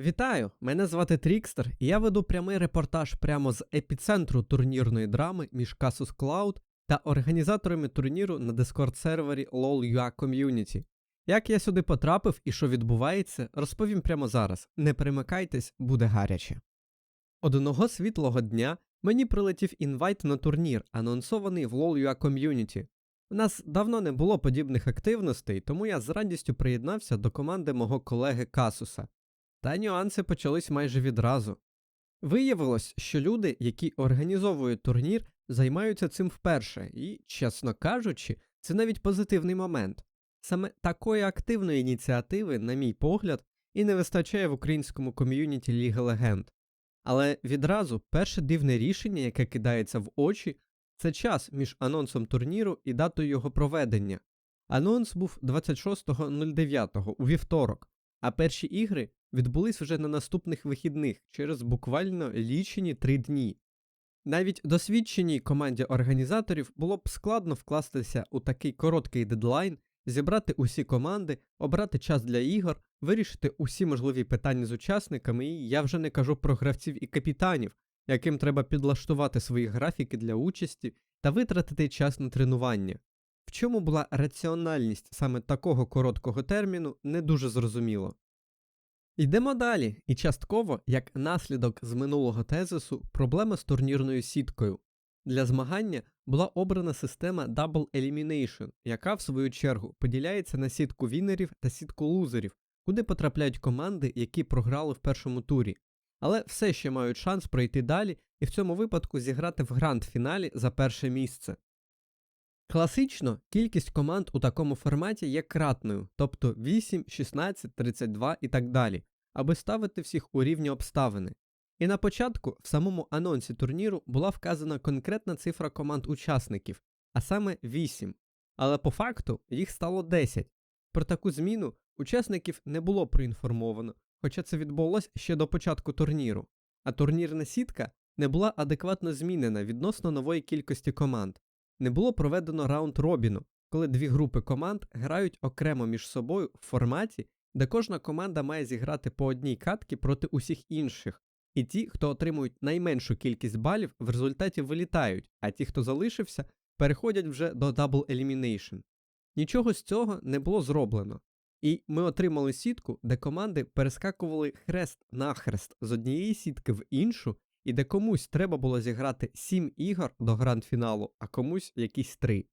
Вітаю! Мене звати Трікстер, і я веду прямий репортаж прямо з епіцентру турнірної драми між Casus Cloud та організаторами турніру на Discord сервері LOL.ua Community. Як я сюди потрапив і що відбувається, розповім прямо зараз. Не перемикайтесь, буде гаряче. Одного світлого дня мені прилетів інвайт на турнір, анонсований в LOL.ua Community. У нас давно не було подібних активностей, тому я з радістю приєднався до команди мого колеги Касуса. Та нюанси почались майже відразу. Виявилось, що люди, які організовують турнір, займаються цим вперше, і, чесно кажучи, це навіть позитивний момент. Саме такої активної ініціативи, на мій погляд, і не вистачає в українському ком'юніті Ліги Легенд. Але відразу перше дивне рішення, яке кидається в очі, це час між анонсом турніру і датою його проведення. Анонс був 26.09 у вівторок, а перші ігри відбулись вже на наступних вихідних через буквально лічені три дні. Навіть досвідченій команді організаторів було б складно вкластися у такий короткий дедлайн, зібрати усі команди, обрати час для ігор, вирішити усі можливі питання з учасниками, і я вже не кажу про гравців і капітанів, яким треба підлаштувати свої графіки для участі та витратити час на тренування. В чому була раціональність саме такого короткого терміну, не дуже зрозуміло. Йдемо далі, і частково, як наслідок з минулого тезису, проблема з турнірною сіткою. Для змагання була обрана система Double Elimination, яка, в свою чергу, поділяється на сітку вінерів та сітку лузерів, куди потрапляють команди, які програли в першому турі, але все ще мають шанс пройти далі і в цьому випадку зіграти в гранд-фіналі за перше місце. Класично кількість команд у такому форматі є кратною, тобто 8, 16, 32 і так далі, аби ставити всіх у рівні обставини. І на початку в самому анонсі турніру була вказана конкретна цифра команд учасників, а саме 8, але по факту їх стало 10. Про таку зміну учасників не було проінформовано, хоча це відбулося ще до початку турніру, а турнірна сітка не була адекватно змінена відносно нової кількості команд. Не було проведено раунд робіну, коли дві групи команд грають окремо між собою в форматі, де кожна команда має зіграти по одній катки проти усіх інших, і ті, хто отримують найменшу кількість балів, в результаті вилітають, а ті, хто залишився, переходять вже до Double Elimination. Нічого з цього не було зроблено. І ми отримали сітку, де команди перескакували хрест на хрест з однієї сітки в іншу, і де комусь треба було зіграти 7 ігор до гранд-фіналу, а комусь якісь 3.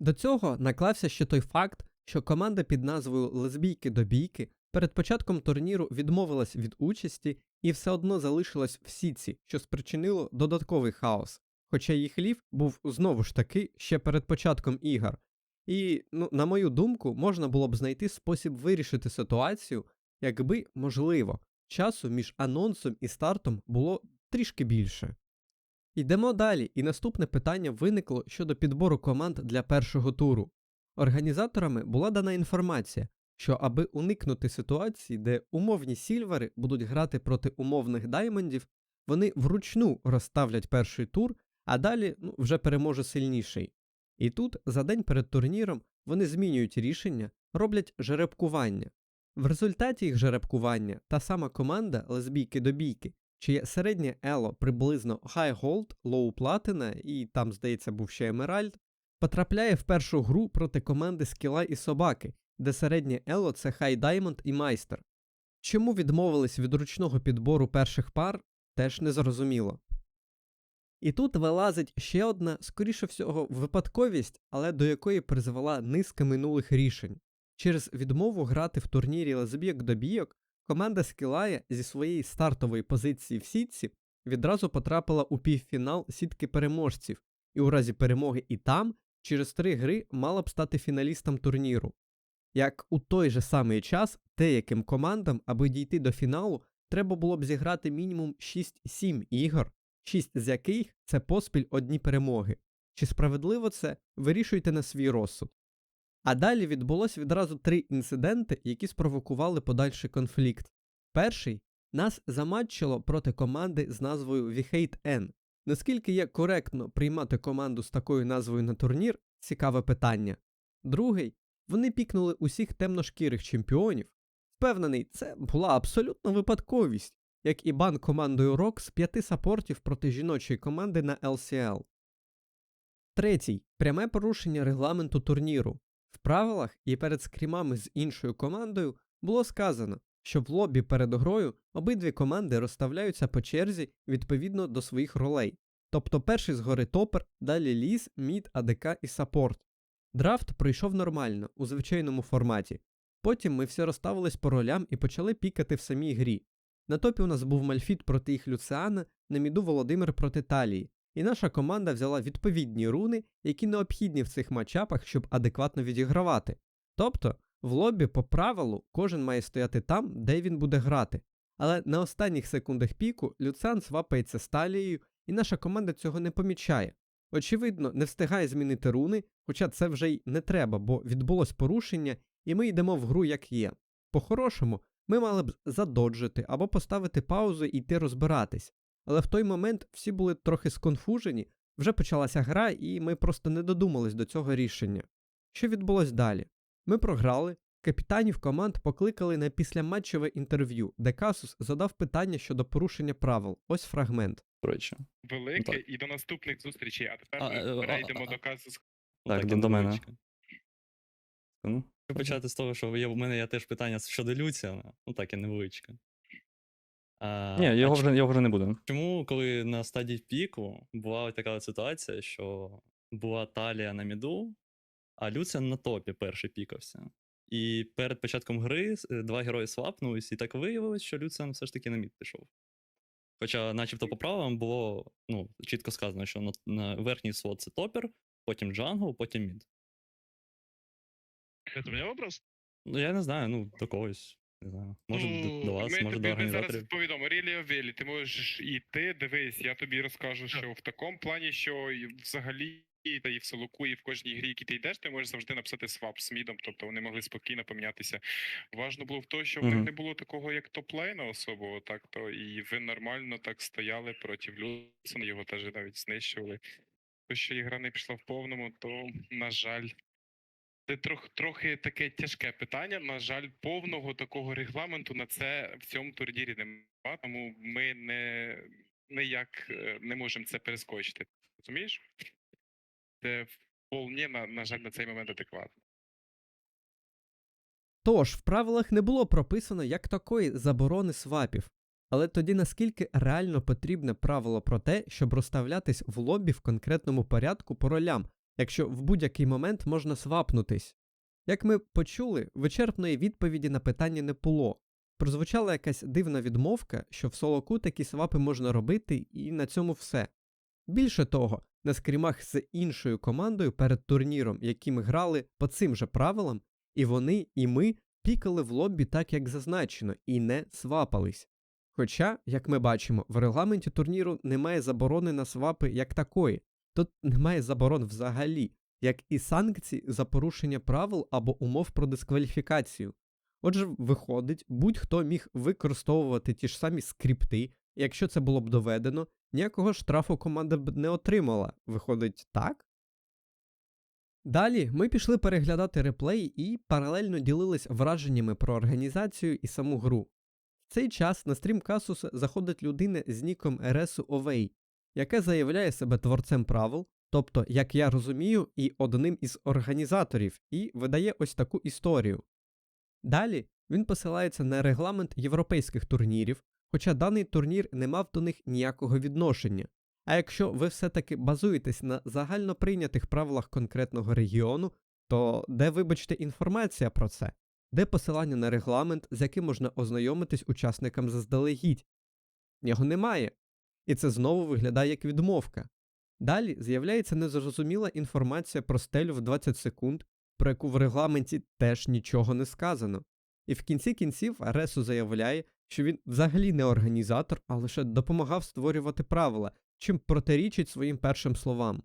До цього наклався ще той факт, що команда під назвою Лесбійки до бійки перед початком турніру відмовилась від участі і все одно залишилась в сітці, що спричинило додатковий хаос, хоча їх лів був знову ж таки ще перед початком ігор. І, ну, на мою думку, можна було б знайти спосіб вирішити ситуацію, якби, можливо, часу між анонсом і стартом було трішки більше. Йдемо далі, і наступне питання виникло щодо підбору команд для першого туру. Організаторами була дана інформація, що аби уникнути ситуації, де умовні сільвери будуть грати проти умовних даймондів, вони вручну розставлять перший тур, а далі ну, вже переможе сильніший. І тут, за день перед турніром, вони змінюють рішення, роблять жеребкування. В результаті їх жеребкування та сама команда лесбійки до бійки, чиє середнє ело приблизно High Gold, Low Platina і там, здається, був ще Емеральд, потрапляє в першу гру проти команди Скіла і Собаки, де середнє ело це High Diamond і Майстер. Чому відмовились від ручного підбору перших пар, теж не зрозуміло. І тут вилазить ще одна, скоріше всього, випадковість, але до якої призвела низка минулих рішень. Через відмову грати в турнірі лесбійок до бійок команда Скілая зі своєї стартової позиції в сітці відразу потрапила у півфінал сітки переможців, і у разі перемоги і там через три гри мала б стати фіналістом турніру. Як у той же самий час деяким командам, аби дійти до фіналу, треба було б зіграти мінімум 6-7 ігор, 6 з яких це поспіль одні перемоги. Чи справедливо це, вирішуйте на свій розсуд. А далі відбулося відразу три інциденти, які спровокували подальший конфлікт. Перший нас заматчило проти команди з назвою We Hate N. Наскільки є коректно приймати команду з такою назвою на турнір цікаве питання. Другий вони пікнули усіх темношкірих чемпіонів, Впевнений, це була абсолютно випадковість, як і бан командою ROG з п'яти сапортів проти жіночої команди на LCL. Третій пряме порушення регламенту турніру. В правилах і перед скрімами з іншою командою було сказано, що в лобі перед грою обидві команди розставляються по черзі відповідно до своїх ролей. Тобто перший згори топер, далі ліс, мід, АДК і саппорт. Драфт пройшов нормально, у звичайному форматі. Потім ми всі розставились по ролям і почали пікати в самій грі. На топі у нас був Мальфіт проти їх Люциана, на міду Володимир проти Талії, і наша команда взяла відповідні руни, які необхідні в цих матчапах, щоб адекватно відігравати. Тобто, в лобі по правилу кожен має стояти там, де він буде грати. Але на останніх секундах піку Люциан свапається з Талією, і наша команда цього не помічає. Очевидно, не встигає змінити руни, хоча це вже й не треба, бо відбулось порушення, і ми йдемо в гру як є. По-хорошому, ми мали б задоджити або поставити паузу і йти розбиратись. Але в той момент всі були трохи сконфужені, вже почалася гра, і ми просто не додумались до цього рішення. Що відбулось далі? Ми програли, капітанів команд покликали на післяматчеве інтерв'ю, де Касус задав питання щодо порушення правил. Ось фрагмент. Коротше. велике Так. і до наступних зустрічей. А тепер А, ми е, а, перейдемо а, до казу. Так, Так, до, мене. Ну, почати з того, що є, у мене є теж питання щодо Люціана. Ну так, і невеличке. А, ні, його вже, його вже не буде. Чому, коли на стадії піку була така ситуація, що була талія на міду, а Люціан на топі перший пікався. І перед початком гри е, два герої свапнулись, і так виявилось, що Люціан все ж таки на мід пішов. Хоча, начебто, по правилам було ну, чітко сказано, що на, на верхній слот це топер, потім джангл, потім мід. Це у мене вопрос? Ну, я не знаю, ну, до когось. Не знаю. Може, до, до вас, Ну, ми може, тобі до ми зараз організаторів. повідомо, Рілі Овелі, ти можеш йти, дивись, я тобі розкажу, що в такому плані, що взагалі і в Солоку, і в кожній грі, які ти йдеш, ти можеш завжди написати свап з мідом, тобто вони могли спокійно помінятися. Важно було в тому, що в них не було такого, як топ-лейна особого, так то і ви нормально так стояли проти Люсона, його теж навіть знищували. То, що ігра не пішла в повному, то, на жаль, це трох, трохи таке тяжке питання. На жаль, повного такого регламенту на це в цьому турнірі немає, тому ми не ніяк е, не можемо це перескочити. Розумієш? Це вполне, на, на жаль, на цей момент адекватно. Тож, в правилах не було прописано як такої заборони свапів. Але тоді наскільки реально потрібне правило про те, щоб розставлятись в лобі в конкретному порядку по ролям, якщо в будь-який момент можна свапнутись? Як ми почули, вичерпної відповіді на питання не було. Прозвучала якась дивна відмовка, що в солоку такі свапи можна робити, і на цьому все. Більше того, на скрімах з іншою командою перед турніром, які ми грали по цим же правилам, і вони, і ми пікали в лобі так, як зазначено, і не свапались. Хоча, як ми бачимо, в регламенті турніру немає заборони на свапи як такої, тут немає заборон взагалі, як і санкцій за порушення правил або умов про дискваліфікацію. Отже, виходить, будь-хто міг використовувати ті ж самі скрипти, якщо це було б доведено, ніякого штрафу команда б не отримала. Виходить, так? Далі ми пішли переглядати реплей і паралельно ділились враженнями про організацію і саму гру. В цей час на стрім Касуса заходить людина з ніком Ересу Овей, яка заявляє себе творцем правил, тобто, як я розумію, і одним із організаторів, і видає ось таку історію. Далі він посилається на регламент європейських турнірів, хоча даний турнір не мав до них ніякого відношення. А якщо ви все-таки базуєтесь на загально прийнятих правилах конкретного регіону, то де, вибачте, інформація про це? Де посилання на регламент, з яким можна ознайомитись учасникам заздалегідь? Його немає. І це знову виглядає як відмовка. Далі з'являється незрозуміла інформація про стелю в 20 секунд, про яку в регламенті теж нічого не сказано. І в кінці кінців Ресу заявляє, що він взагалі не організатор, а лише допомагав створювати правила, чим протирічить своїм першим словам.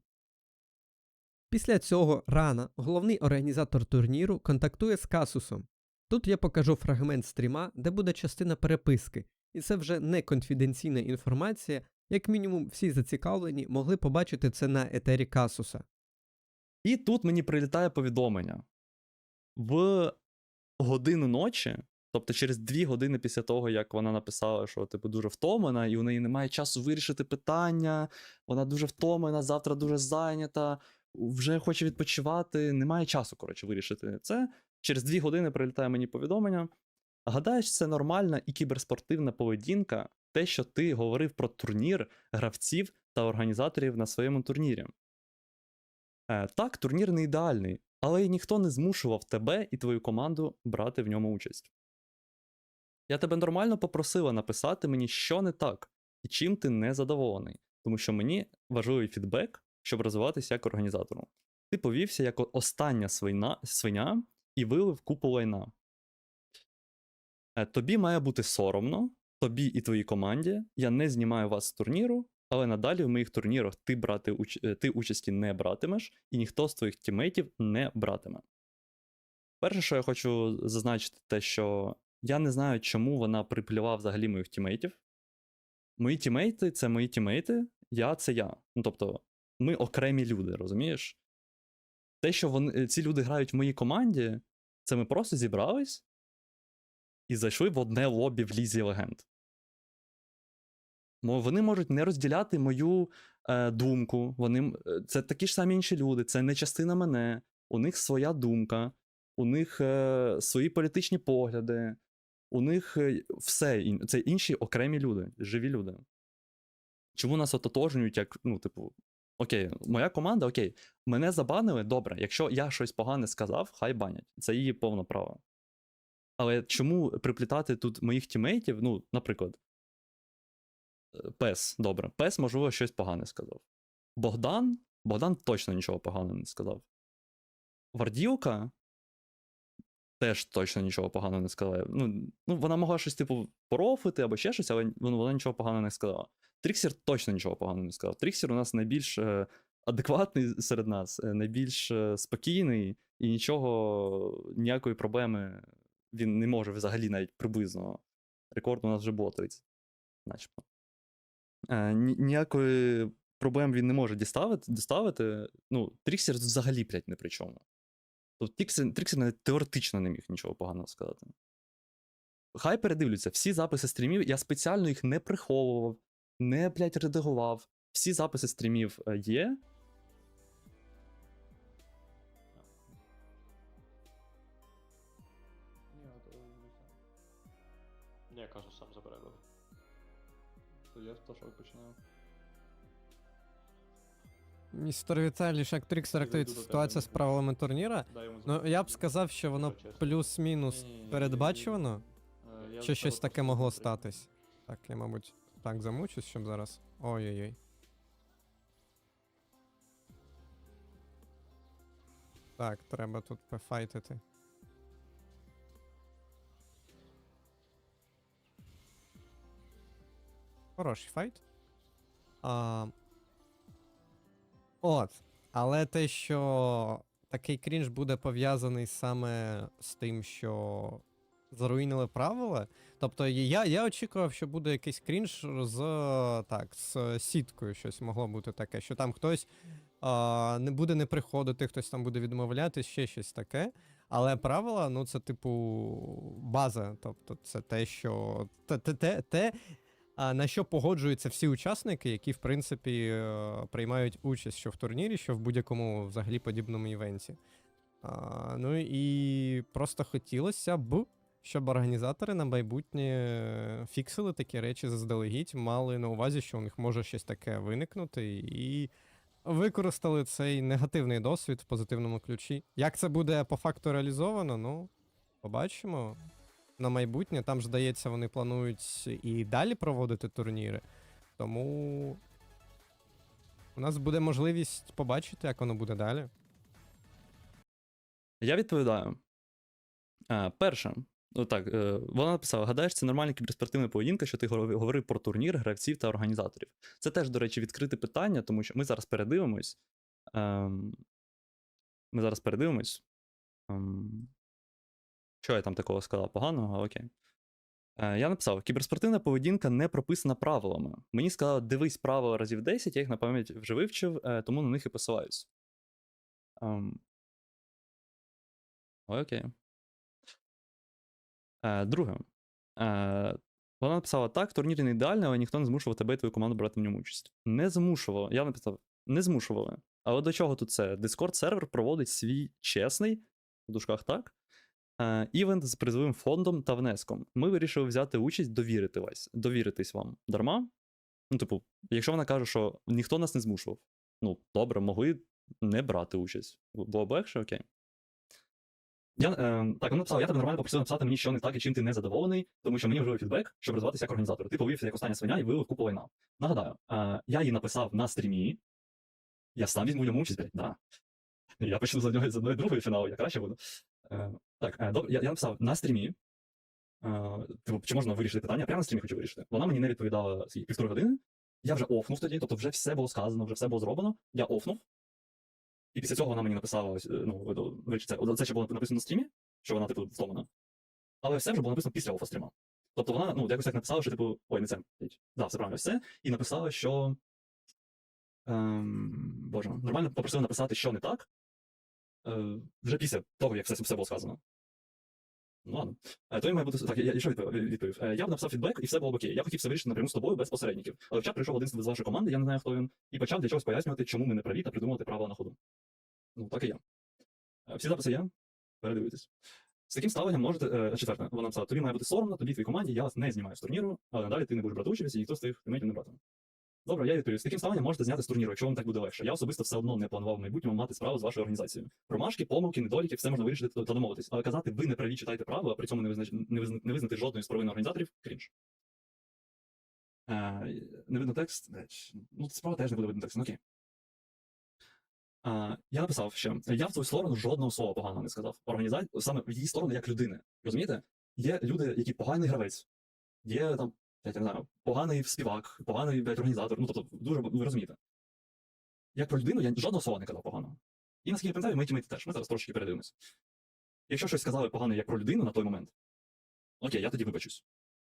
Після цього Рана, головний організатор турніру, контактує з Касусом. Тут я покажу фрагмент стріма, де буде частина переписки, і це вже не конфіденційна інформація, як мінімум всі зацікавлені могли побачити це на етері Касуса. І тут мені прилітає повідомлення. В годину ночі Тобто через дві години після того, як вона написала, що типу дуже втомлена, і у неї немає часу вирішити питання, вона дуже втомлена, завтра дуже зайнята, вже хоче відпочивати, немає часу, коротше, вирішити це. Через дві години прилітає мені повідомлення. Гадаєш, це нормальна і кіберспортивна поведінка, те, що ти говорив про турнір гравців та організаторів на своєму турнірі. Е, так, турнір не ідеальний, але й ніхто не змушував тебе і твою команду брати в ньому участь. Я тебе нормально попросила написати мені, що не так, і чим ти не задоволений, тому що мені важливий фідбек, щоб розвиватися як організатору. Ти повівся як остання свиня, свиня і вилив купу лайна. Е, Тобі має бути соромно, тобі і твоїй команді. Я не знімаю вас з турніру, але надалі в моїх турнірах ти, брати, е, ти участі не братимеш, і ніхто з твоїх тімейтів не братиме. Перше, що я хочу зазначити, те, що я не знаю, чому вона приплювала взагалі моїх тімейтів. Мої тімейти це мої тімейти, я це я. Ну тобто, ми окремі люди, розумієш? Те, що вони, е, ці люди грають в моїй команді, це ми просто зібрались і зайшли в одне лобі в лізі легенд. Вони можуть не розділяти мою е, думку. Вони, е, це такі ж самі інші люди, це не частина мене. У них своя думка, у них е, свої політичні погляди, у них е, все. Це інші окремі люди, живі люди. Чому нас ототожнюють, як, ну, типу, окей, моя команда, окей, мене забанили, добре. Якщо я щось погане сказав, хай банять. Це її повне право. Але чому приплітати тут моїх тімейтів, ну, наприклад, е, Пес, добре, Пес, можливо, щось погане сказав. Богдан, Богдан точно нічого поганого не сказав. Варділка теж точно нічого поганого не сказала. Ну, ну вона могла щось, типу, порофити або ще щось, але ну, вона нічого поганого не сказала. Тріксір точно нічого поганого не сказав. Тріксір у нас найбільш е, адекватний серед нас, е, найбільш е, спокійний, і нічого, ніякої проблеми він не може взагалі навіть приблизно. Рекорд у нас вже було 30, начебто. Ні- ніякої проблем він не може діставити. доставити. Ну, Тріксір взагалі, блядь, не при чому. Тобто Тріксір, Тріксір навіть теоретично не міг нічого поганого сказати. Хай передивляться, всі записи стрімів, я спеціально їх не приховував, не, блядь, редагував. Всі записи стрімів е, є. Я кажу, сам забере буде. Я теж починаю. Містер Віталій, як до тебе, ситуація з правилами турніра? Ну, я б сказав, що воно плюс-мінус передбачувано, Е, за щось таке могло статись. Так, я, мабуть, так замучусь, щоб зараз. Ой-ой-ой. Так, треба тут пофайтити. Хороший файт. А... От. Але те, що такий крінж буде пов'язаний саме з тим, що заруїнили правила. Тобто я, я очікував, що буде якийсь крінж з так, з сіткою щось могло бути таке, що там хтось а, не буде не приходити, хтось там буде відмовлятись, ще щось таке. Але правила, ну це типу база. Тобто, це те, що те, те, те, на що погоджуються всі учасники, які, в принципі, е, приймають участь що в турнірі, що в будь-якому взагалі подібному івенті. А, ну і просто хотілося б, щоб організатори на майбутнє фіксили такі речі заздалегідь, мали на увазі, що у них може щось таке виникнути, і використали цей негативний досвід в позитивному ключі. Як це буде по факту реалізовано, ну, побачимо. На майбутнє, там ж, здається, вони планують і далі проводити турніри. Тому у нас буде можливість побачити, як воно буде далі. Я відповідаю. А, перше, ну так, е, вона написала: гадаєш, це нормальна кіберспортивна поведінка, що ти говорив про турнір, гравців та організаторів. Це теж, до речі, відкрите питання, тому що ми зараз передивимось. Ем, ми зараз передивимось. Що я там такого сказав? Поганого, окей. Е, я написав: кіберспортивна поведінка не прописана правилами. Мені сказали, дивись правила разів 10, я їх на пам'ять вже вивчив, е, тому на них і посилаюсь. Ем, окей. Е, друге. Вона написала: так, турнір не ідеальний, але ніхто не змушував тебе і твою команду брати в ньому участь. Не змушував. Я написав, не змушували. Але до чого тут це? Discord сервер проводить свій чесний, в дужках так, івент з призовим фондом та внеском. Ми вирішили взяти участь, довірити вас, довіритись вам. Дарма. Ну, типу, якщо вона каже, що ніхто нас не змушував, ну, добре, могли не брати участь. Було б легше, окей. Я, е, так, вона написала, я тебе нормально попросив написати мені, що не так і чим ти не задоволений, тому що мені важливий фідбек, щоб розвиватися як організатор. Ти повівся як остання свиня і вивив купу лайна. Нагадаю, е, я їй написав на стрімі. Я сам візьму йому участь, блядь, да. Я почну за нього з одної другої фіналу, я краще буду. Е, так, е, я, я написав на стрімі. Е, типу, чи можна вирішити питання? Прямо на стрімі хочу вирішити. Вона мені не відповідала ці півтори години. Я вже офнув тоді, тобто вже все було сказано, вже все було зроблено. Я офнув. І після цього вона мені написала, е, ну, це, це ще було написано на стрімі, що вона, типу, втомлена. Але все вже було написано після офа стріма. Тобто вона, ну, якось так написала, що, типу, ой, не це. Да, все правильно, все. І написала, що. Ем, боже, нормально попросила написати, що не так. Е, вже після того, як все, все було сказано. Ну ладно. Е, то я має бути. Так, я, я що відповів? відповів? Е, я б написав фідбек, і все було б окей. Я хотів все вирішити напряму з тобою без посередників. Але в чат прийшов один з вашої команди, я не знаю, хто він, і почав для чогось пояснювати, чому ми не праві та придумувати правила на ходу. Ну, так і. Е, Всі записи є. Передивитесь. З таким ставленням можете. Е, четверте, вона написала, тобі має бути соромно, тобі твоїй команді, я вас не знімаю з турніру, але надалі ти не будеш брати участь, і ніхто з тих тимейтів не братиме. Добре, я відповів. З таким ставленням можете зняти з турніру, якщо вам так буде легше. Я особисто все одно не планував в майбутньому мати справу з вашою організацією. Промашки, помилки, недоліки, все можна вирішити та домовитись. Але казати, ви не праві, читайте право, а при цьому не, визнач... не, визна... не визнати жодної з провин організаторів крінж. Е, не видно текст. Ну, справа теж не буде видно текст. Ну окей. А, я написав ще, я в твою сторону жодного слова поганого не сказав. Організація саме в її сторону як людини. Розумієте? Є люди, які поганий гравець, є там, я не знаю, поганий співак, поганий блядь, організатор. Ну тобто, дуже ви розумієте. Як про людину, я жодного слова не казав поганого. І наскільки я пам'ятаю, ми тімейти теж. Ми зараз трошки передивимось. Якщо щось сказали погане як про людину на той момент, окей, я тоді вибачусь.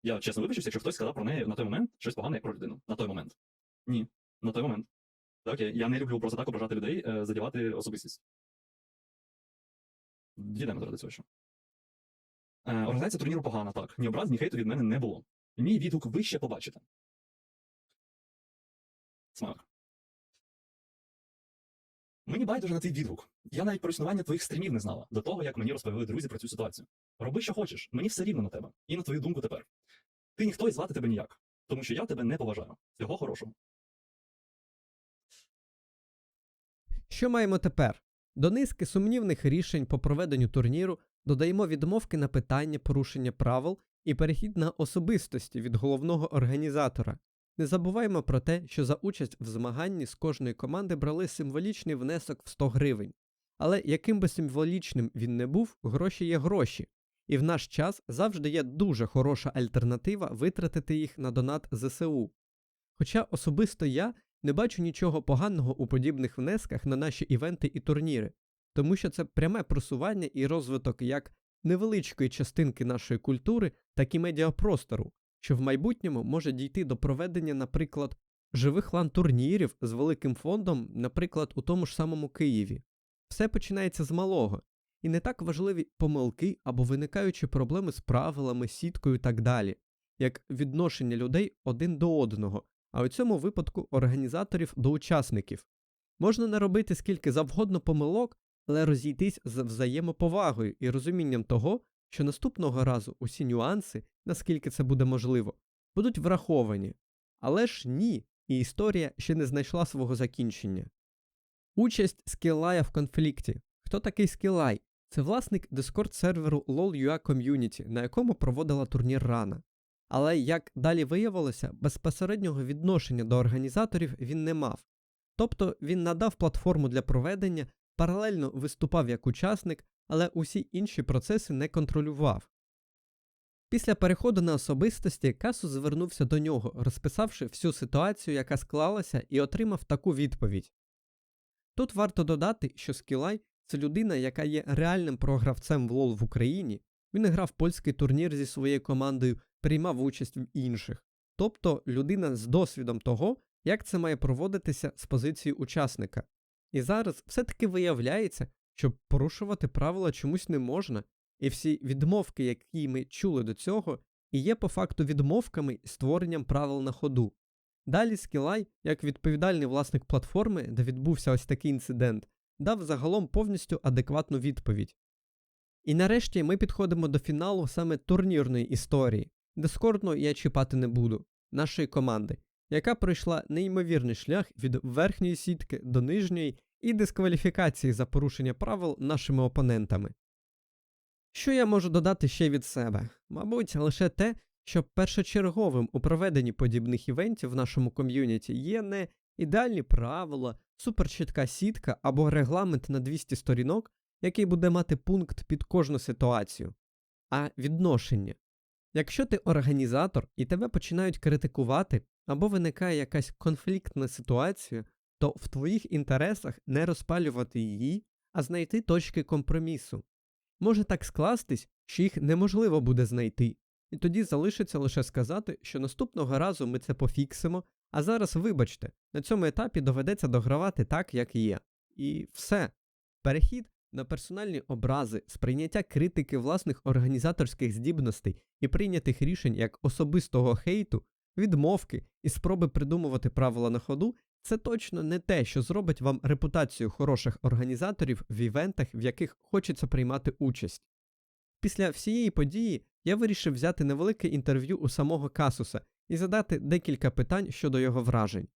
Я чесно вибачусь, якщо хтось сказав про неї на той момент щось погане як про людину. На той момент. Ні, на той момент. Та Окей, я не люблю просто так ображати людей, е, задівати особистість. Дійдемо до цього. Е, організація турніру погана, так. Ні образ, ні хейту від мене не було. Мій відгук ви ще побачите. Смак. Мені байдуже на твій відгук. Я навіть про існування твоїх стрімів не знала, до того, як мені розповіли друзі про цю ситуацію. Роби, що хочеш, мені все рівно на тебе. І на твою думку тепер. Ти ніхто і звати тебе ніяк, тому що я тебе не поважаю. Всього хорошого. Що маємо тепер? До низки сумнівних рішень по проведенню турніру додаємо відмовки на питання порушення правил і перехід на особистості від головного організатора. Не забуваємо про те, що за участь в змаганні з кожної команди брали символічний внесок в 100 гривень. Але яким би символічним він не був, гроші є гроші. І в наш час завжди є дуже хороша альтернатива витратити їх на донат ЗСУ. Хоча особисто я не бачу нічого поганого у подібних внесках на наші івенти і турніри, тому що це пряме просування і розвиток як невеличкої частинки нашої культури, так і медіапростору, що в майбутньому може дійти до проведення, наприклад, живих лан-турнірів з великим фондом, наприклад, у тому ж самому Києві. Все починається з малого, і не так важливі помилки або виникаючі проблеми з правилами, сіткою і так далі, як відношення людей один до одного, а у цьому випадку організаторів до учасників. Можна наробити скільки завгодно помилок, але розійтись з взаємоповагою і розумінням того, що наступного разу усі нюанси, наскільки це буде можливо, будуть враховані. Але ж ні, і історія ще не знайшла свого закінчення. Участь Скілая в конфлікті. Хто такий Скілай? Це власник дискорд серверу LOL.ua Community, на якому проводила турнір Рана. Але як далі виявилося, безпосереднього відношення до організаторів він не мав. Тобто він надав платформу для проведення, паралельно виступав як учасник, але усі інші процеси не контролював. Після переходу на особистості Касу звернувся до нього, розписавши всю ситуацію, яка склалася, і отримав таку відповідь. Тут варто додати, що Скілай це людина, яка є реальним програвцем в лол в Україні. Він грав польський турнір зі своєю командою, приймав участь в інших. Тобто людина з досвідом того, як це має проводитися з позиції учасника. І зараз все-таки виявляється, що порушувати правила чомусь не можна, І всі відмовки, які ми чули до цього, і є по факту відмовками і створенням правил на ходу. Далі Скілай, як відповідальний власник платформи, де відбувся ось такий інцидент, дав загалом повністю адекватну відповідь. І нарешті ми підходимо до фіналу саме турнірної історії. Дискордно я чіпати не буду, нашої команди, яка пройшла неймовірний шлях від верхньої сітки до нижньої і дискваліфікації за порушення правил нашими опонентами. Що я можу додати ще від себе? Мабуть, лише те, що першочерговим у проведенні подібних івентів в нашому ком'юніті є не ідеальні правила, суперчітка сітка або регламент на 200 сторінок, який буде мати пункт під кожну ситуацію, а відношення. Якщо ти організатор і тебе починають критикувати, або виникає якась конфліктна ситуація, то в твоїх інтересах не розпалювати її, а знайти точки компромісу. Може так скластись, що їх неможливо буде знайти, і тоді залишиться лише сказати, що наступного разу ми це пофіксимо, а зараз, вибачте, на цьому етапі доведеться догравати так, як є. І все. Перехід на персональні образи, сприйняття критики власних організаторських здібностей і прийнятих рішень як особистого хейту, відмовки і спроби придумувати правила на ходу це точно не те, що зробить вам репутацію хороших організаторів в івентах, в яких хочеться приймати участь. Після всієї події я вирішив взяти невелике інтерв'ю у самого Касуса і задати декілька питань щодо його вражень.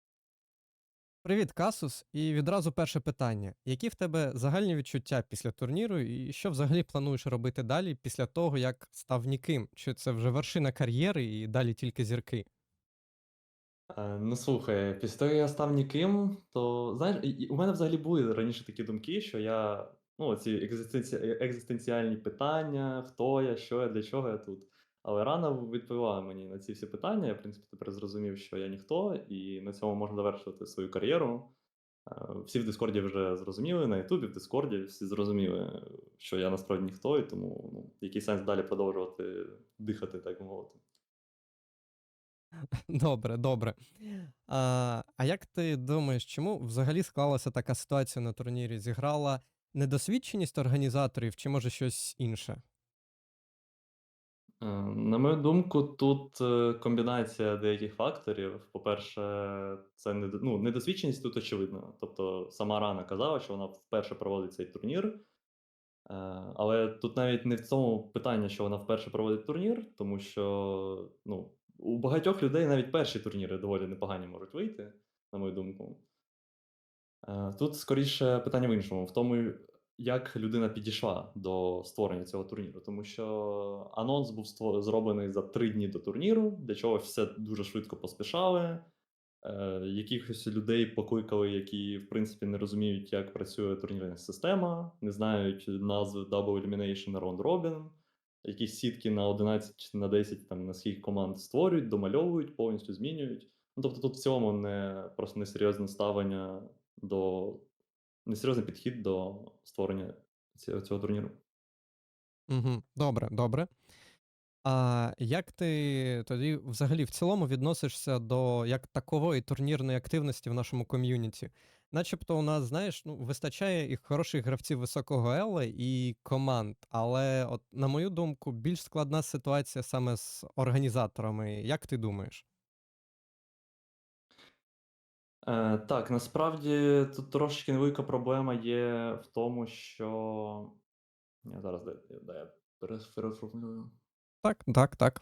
Привіт, Касус, і відразу перше питання: які в тебе загальні відчуття після турніру, і що взагалі плануєш робити далі після того, як став ніким? Чи це вже вершина кар'єри і далі тільки зірки? Е, Ну слухай, після того, як я став ніким, то знаєш, і- у мене взагалі були раніше такі думки, що я, ну, ці екзистенці... екзистенціальні питання, хто я, що я, для чого я тут. Але рано відповіла мені на ці всі питання. Я, в принципі, тепер зрозумів, що я ніхто, і на цьому можна завершувати свою кар'єру. Е, Всі в Дискорді вже зрозуміли, на Ютубі, в Дискорді всі зрозуміли, що я насправді ніхто, і тому ну, який сенс далі продовжувати дихати, так би мовити. Добре, добре. А, а як ти думаєш, чому взагалі склалася така ситуація на турнірі? Зіграла недосвідченість організаторів, чи може щось інше? Е, На мою думку, тут е, комбінація деяких факторів. По-перше, це не, ну, недосвідченість тут очевидно. Тобто сама Рана казала, що вона вперше проводить цей турнір. Е, Але тут навіть не в цьому питання, що вона вперше проводить турнір, тому що ну, у багатьох людей навіть перші турніри доволі непогані можуть вийти, на мою думку. Е, Тут скоріше питання в іншому, в тому, як людина підійшла до створення цього турніру. Тому що анонс був зроблений за три дні до турніру, для чого все дуже швидко поспішали. Е, Якихось людей покликали, які, в принципі, не розуміють, як працює турнірна система, не знають назви Double Elimination Round Robin, якісь сітки на 11 чи на 10 там, на скільки команд створюють, домальовують, повністю змінюють. Ну, тобто тут в цілому не просто несерйозне ставлення до несерйозний підхід до створення цього, цього турніру. Угу, добре, добре. А як ти тоді взагалі в цілому відносишся до як такової турнірної активності в нашому ком'юніті? Начебто у нас, знаєш, ну, вистачає і хороших гравців високого Елла і команд, але, от, на мою думку, більш складна ситуація саме з організаторами. Як ти думаєш? Е, так, насправді тут трошечки невелика проблема є в тому, що. Я зараз дай, дай я переформулюю. Так, так, так.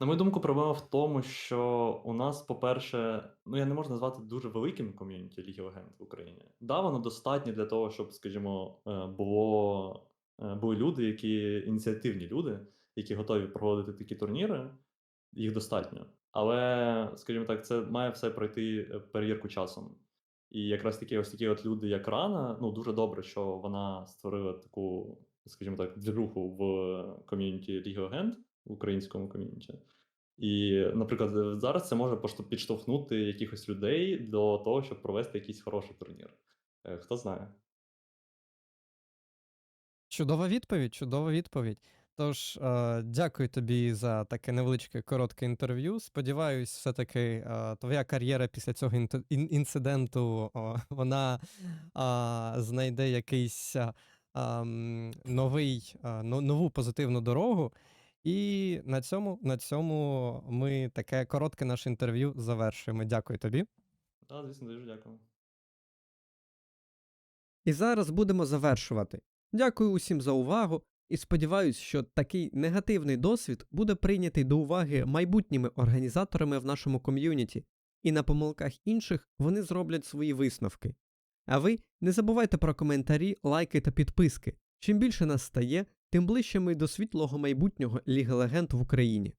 На мою думку, проблема в тому, що у нас, по-перше, ну я не можу назвати дуже великим ком'юніті Ліги Легенд в Україні. Да, воно достатньо для того, щоб, скажімо, е, було, е, були люди, які ініціативні люди, які готові проводити такі турніри. Їх достатньо. Але, скажімо так, це має все пройти е, перевірку часом. І якраз такі ось такі от люди, як Рана, ну дуже добре, що вона створила таку, скажімо так, двіруху в ком'юніті Ліги Легенд, в українському ком'юніті. І, наприклад, зараз це може підштовхнути якихось людей до того, щоб провести якийсь хороший турнір. Е, Хто знає. Чудова відповідь, чудова відповідь. Тож, е, дякую тобі за таке невеличке коротке інтерв'ю. Сподіваюсь, все-таки е, твоя кар'єра після цього ін- інциденту вона знайде якийсь новий, нову позитивну дорогу. І на цьому, на цьому ми таке коротке наше інтерв'ю завершуємо. Дякую тобі. Так, звісно, дуже дякую. І зараз будемо завершувати. Дякую усім за увагу і сподіваюсь, що такий негативний досвід буде прийнятий до уваги майбутніми організаторами в нашому ком'юніті, і на помилках інших вони зроблять свої висновки. А ви не забувайте про коментарі, лайки та підписки. Чим більше нас стає, тим ближче ми до світлого майбутнього Ліги Легенд в Україні.